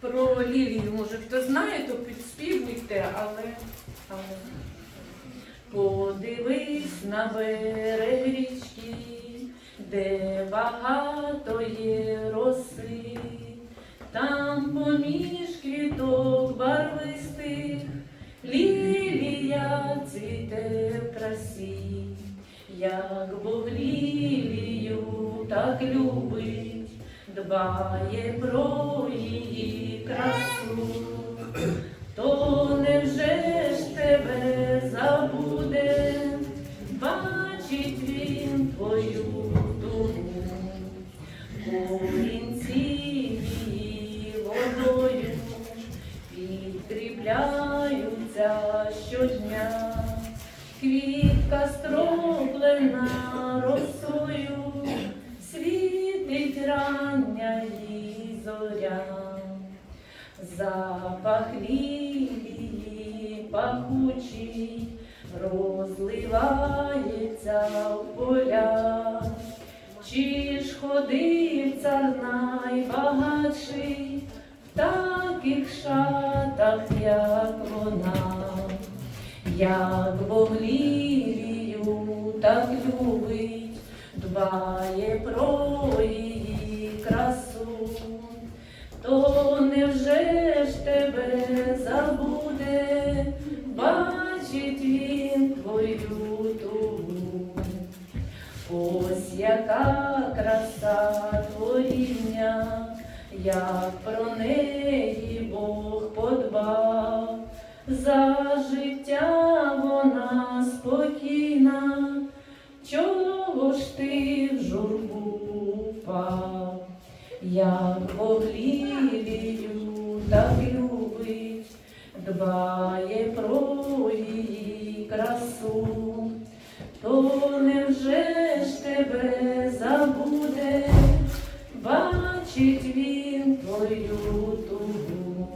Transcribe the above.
про Лілію, може хто знає, то підспівуйте, але, але. Подивись на берег річки, де багато є роси, там поміж квіток барвистих лілія цвіте в красі, як Бог лілію так любить, дбає про її красу, то невже ж тебе забуде, бачить він твою дугу, корінці її водою підкріпляються щодня, квітка строплена світить рання її зоря, запах лілії пахучий розливається в поля. Чи ж ходив цар найбагатший в таких шатах, як вона, як Бог лілію так любить, дбає про тебе забуде, бачить він твою тугу. Ось яка краса творіння, як про неї Бог подбав, за життя вона спокійна, чого ж ти в журбу впав, як Бог лілію так дбає про її красу. То невже ж тебе забуде, бачить він твою тугу.